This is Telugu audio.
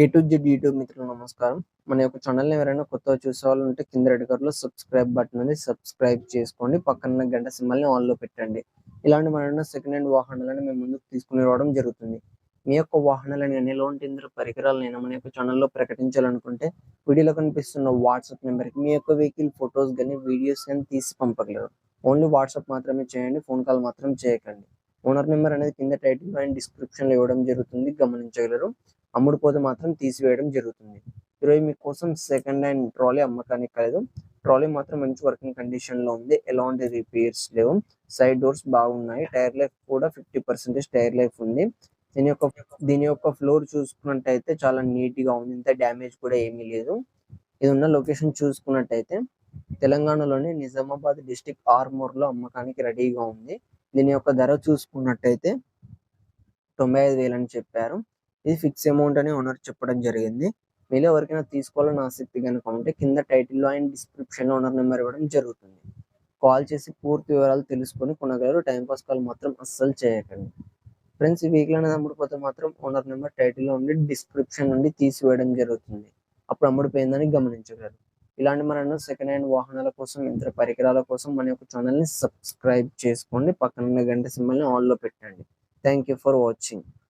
ఏ టు జెడ్ యూట్యూబ్ మిత్రులు నమస్కారం. మన యొక్క ఛానల్ని ఎవరైనా కొత్తగా చూసే ఉంటే కింద రెడ్ కలర్లో సబ్స్క్రైబ్ బటన్ ఉంది సబ్స్క్రైబ్ చేసుకోండి. పక్కన గంట సింబల్ని ఆన్లో పెట్టండి. ఇలాంటి మన సెకండ్ హ్యాండ్ వాహనాలను మేము ముందుకు తీసుకుని రావడం జరుగుతుంది. మీ యొక్క వాహనాలను కానీ ఎలాంటి ఇంద్ర పరికరాలనైనా మన యొక్క ఛానల్లో ప్రకటించాలనుకుంటే వీడియోలో కనిపిస్తున్న వాట్సాప్ నెంబర్కి మీ యొక్క వెహికల్ ఫొటోస్ కానీ వీడియోస్ కానీ తీసి పంపగలరు. ఓన్లీ వాట్సాప్ మాత్రమే చేయండి ఫోన్ కాల్ మాత్రం చేయకండి. ఓనర్ నెంబర్ అనేది కింద టైటిల్ అండ్ డిస్క్రిప్షన్లో ఇవ్వడం జరుగుతుంది. గమనించగలరు. అమ్ముడుపోతే మాత్రం తీసివేయడం జరుగుతుంది. ఈరోజు మీకోసం సెకండ్ హ్యాండ్ ట్రాలీ అమ్మకానికి కలదు. ట్రాలీ మాత్రం మంచి వర్కింగ్ కండిషన్లో ఉంది. ఎలాంటి రిపేర్స్ లేవు. సైడ్ డోర్స్ బాగున్నాయి. టైర్ లైఫ్ కూడా ఫిఫ్టీ పర్సెంటేజ్ టైర్ లైఫ్ ఉంది. దీని యొక్క దీని యొక్క ఫ్లోర్ చూసుకున్నట్టయితే చాలా నీట్గా ఉంది. ఇంత డ్యామేజ్ కూడా ఏమీ లేదు. ఇది ఉన్న లొకేషన్ చూసుకున్నట్టయితే తెలంగాణలోని నిజామాబాద్ డిస్టిక్ ఆర్మూర్లో అమ్మకానికి రెడీగా ఉంది. దీని యొక్క ధర చూసుకున్నట్టయితే తొంభై ఐదు వేలు అని చెప్పారు. ఇది ఫిక్స్ అమౌంట్ అని ఓనర్ చెప్పడం జరిగింది. మీరు ఎవరికైనా తీసుకోవాలని ఆసక్తి కనుక ఉంటే కింద టైటిల్లో అండ్ డిస్క్రిప్షన్లో ఓనర్ నెంబర్ ఇవ్వడం జరుగుతుంది. కాల్ చేసి పూర్తి వివరాలు తెలుసుకొని కొనగలరు. టైం పాస్ కాల్ మాత్రం అస్సలు చేయకండి. ఫ్రెండ్స్ ఈ వీక్లో అనేది అమ్ముడుపోతే మాత్రం ఓనర్ నెంబర్ టైటిల్లో ఉండి డిస్క్రిప్షన్ నుండి తీసివేయడం జరుగుతుంది. అప్పుడు అమ్ముడిపోయిందని గమనించగలరు. ఇలాంటి మన సెకండ్ హ్యాండ్ వాహనాల కోసం యంత్ర పరికరాల కోసం మన యొక్క ఛానల్ని సబ్స్క్రైబ్ చేసుకోండి. పక్కన ఉన్న గంట సింబల్ని ఆన్లో పెట్టండి. Thank you for watching